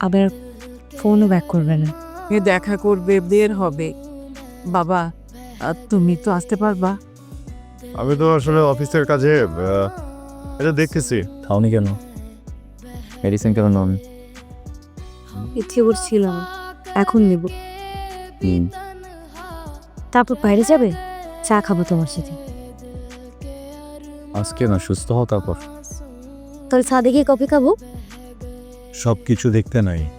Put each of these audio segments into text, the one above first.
আবার ফোনও ব্যাক করবে না। এ দেখা করবে বের হবে। বাবা আহ, তুমি তো আসতে পারবা। আমি তো আসলে অফিসের কাজে আহ, এটা দেখতেছি। খাওনি কেন? মেডিসিন কেন নন? ইচ্ছে করছিলাম এখন নেব। তারপর বাইরে যাবে? চা খাব তোমার সাথে। আজকে না সুস্থ হও তারপর। তাহলে চা দেখে কফি খাব? সব কিছু দেখতে নাই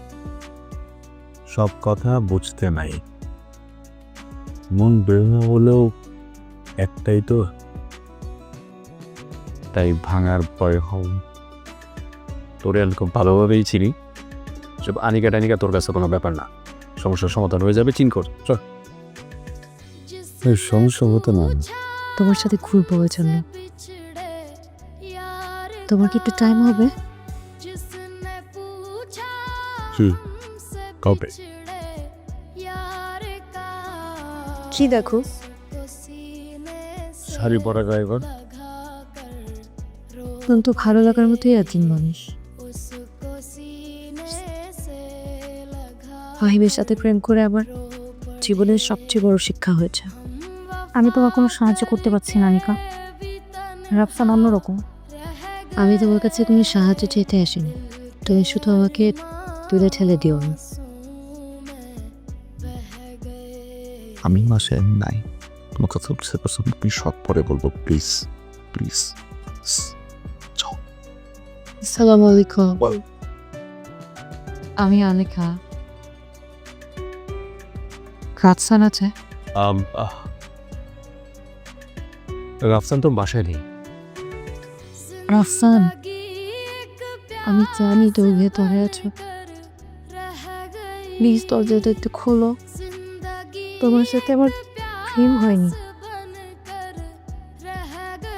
সব কথা বুঝতে নাই। মন বের না হলেও একটাই তো। তাই ভাঙার পরে হও। তোর আমি খুব ভালোভাবেই চিনি। সব আনিকা টানিকা তোর কাছে কোনো ব্যাপার না। সমস্যার সমাধান হয়ে যাবে চিন কর সমস্যা হতো না। তোমার সাথে ঘুরবো জন্য। তোমার কি একটু টাইম হবে? কবে কি দেখো? শাড়ি পরা ড্রাইভার। কিন্তু ভালো লাগার মতোই একজন মানুষ। ফাহিমের সাথে প্রেম করে আমার জীবনের সবচেয়ে বড় শিক্ষা হয়েছে। আমি তোমার কোনো সাহায্য করতে পারছি না নিকা রাফসান অন্যরকম। আমি তোমার কাছে কোনো সাহায্য চাইতে আসিনি। তুমি শুধু আমাকে তুলে ঠেলে দিও না। আমি মাসে নাই। তোমার কথা বুঝতে পারছ তুমি সব পরে বলব প্লিজ প্লিজ আসসালামু আলাইকুম। আমি আলেখা। রাতসান আছে? রাফসান তো বাসায় নেই। রাফসান আমি জানি তুমি ভেতরে আছো। প্লিজ দরজাটা একটু খোলো। তোমার সাথে আমার প্রেম হয়নি।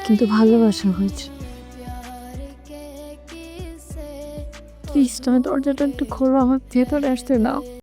কিন্তু ভালোবাসা হয়েছে। প্লিজ তোমার দরজাটা একটু খোলো, আমার ভেতরে আসতে নাও